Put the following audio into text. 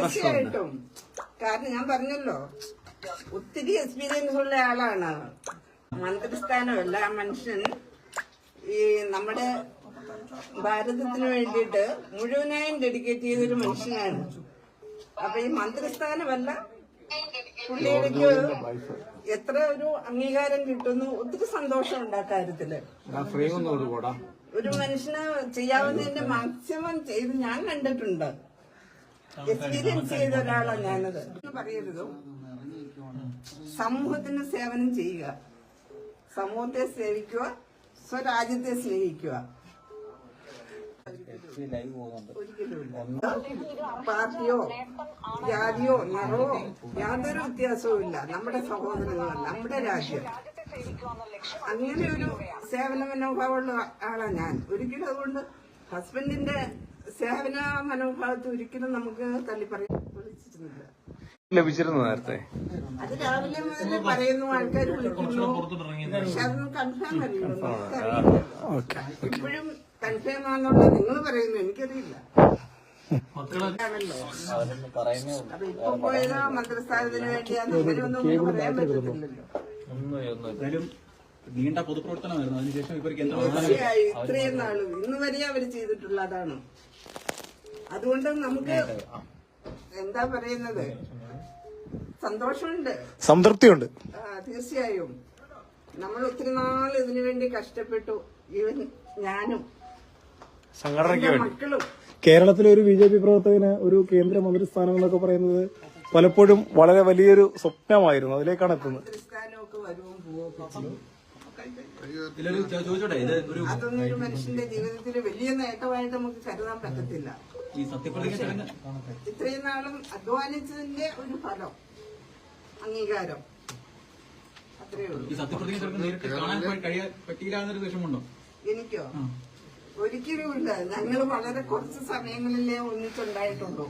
തീർച്ചയായിട്ടും. കാരണം ഞാൻ പറഞ്ഞല്ലോ ഒത്തിരി എക്സ്പീരിയൻസ് ഉള്ള ആളാണ്. മന്ത്രിസ്ഥാനമല്ല ആ മനുഷ്യൻ. ഈ നമ്മുടെ ഭാരതത്തിന് വേണ്ടിയിട്ട് മുഴുവനായും ഡെഡിക്കേറ്റ് ചെയ്തൊരു മനുഷ്യനാണ്. അപ്പൊ ഈ മന്ത്രിസ്ഥാനമല്ല പുള്ളിയിലേക്ക് എത്ര ഒരു അംഗീകാരം കിട്ടുന്നു? ഒത്തിരി സന്തോഷമുണ്ട് ആ കാര്യത്തിൽ. ഒരു മനുഷ്യന് ചെയ്യാവുന്നതിന്റെ മാക്സിമം ചെയ്ത് ഞാൻ കണ്ടിട്ടുണ്ട്. എക്സ്പീരിയൻസ് ചെയ്ത ഒരാളാണ് ഞാനത്. പറയരുത്. സമൂഹത്തിന് സേവനം ചെയ്യുക. സമൂഹത്തെ സേവിക്കുക സ്വരാജ്യത്തെ സ്നേഹിക്കുക. ഒരിക്കലുമില്ല പാർട്ടിയോ ജാതിയോ നിറവോ യാതൊരു വ്യത്യാസവും ഇല്ല. നമ്മുടെ സഹോദരങ്ങളല്ല നമ്മുടെ രാജ്യം. അങ്ങനെ ഒരു സേവന മനോഭാവമുള്ള ആളാണ് ഞാൻ. ഒരിക്കലും അതുകൊണ്ട് ഹസ്ബൻഡിന്റെ സേവന മനോഭാവത്തെ ഒരിക്കലും നമുക്ക് തള്ളി പറയാൻ വിളിച്ചിരുന്നില്ല. ലഭിച്ചിരുന്നു നേരത്തെ? അത് രാവിലെ മുതൽ പറയുന്നു ആൾക്കാർ വിളിക്കുന്നു. പക്ഷെ അതൊന്നും കൺഫേം നമുക്കറിയില്ല. ഇപ്പോഴും കൺഫേം ആണെന്നുള്ളത് നിങ്ങൾ പറയുന്നു. എനിക്കറിയില്ല. ആണല്ലോ. അപ്പൊ ഇപ്പൊ പോയത് മന്ത്രിസ്ഥാനത്തിന് വേണ്ടിയാന്ന് ഇവരൊന്നും ഒന്നും പറയാൻ പറ്റത്തില്ലല്ലോ. എന്തായാലും നീണ്ട പൊതുപ്രവർത്തനമായിരുന്നു. അതിനുശേഷം ഇവർക്ക് തീർച്ചയായും ഇത്രയും നാളും. ഇന്ന് വരെ അവർ ചെയ്തിട്ടുള്ളതാണ് അതുകൊണ്ട് നമുക്ക് എന്താ പറയുന്നത്? സന്തോഷമുണ്ട്. സംതൃപ്തിയുണ്ട്. ആ, തീർച്ചയായും. നമ്മൾ ഒത്തിരി നാൾ ഇതിനു വേണ്ടി കഷ്ടപ്പെട്ടു. ഈവൻ ഞാനും. സംഘടനയ്ക്ക് വേണ്ടി. കേരളത്തിലെ ഒരു ബി ജെ പി പ്രവർത്തകന് ഒരു കേന്ദ്രമന്ത്രി മന്ത്രിസ്ഥാനം എന്നൊക്കെ പറയുന്നത് പലപ്പോഴും വളരെ വലിയൊരു സ്വപ്നമായിരുന്നു. അതിലേക്കാണ് എത്തുന്നത്. അതൊന്നും ഒരു മനുഷ്യന്റെ ജീവിതത്തിൽ വലിയ നേട്ടമായിട്ട് നമുക്ക് കരുതാൻ പറ്റത്തില്ല. ഈ സത്യപ്രതിജ്ഞ ഇത്രയും നാളും അധ്വാനിച്ചതിന്റെ ഒരു ഫലം അംഗീകാരം. അത്രയേ ഉള്ളൂ. സത്യപ്രതിജ്ഞ ചടങ്ങ് നേരിട്ട് കാണാൻ പോയി കഴിയാൻ പറ്റിയില്ല എന്നൊരു വിഷമമുണ്ടോ? എനിക്കോ? ഒരിക്കലും ഇല്ല. ഞങ്ങൾ വളരെ കുറച്ച് സമയങ്ങളിലേ ഒന്നിച്ചുണ്ടായിട്ടുള്ളൂ.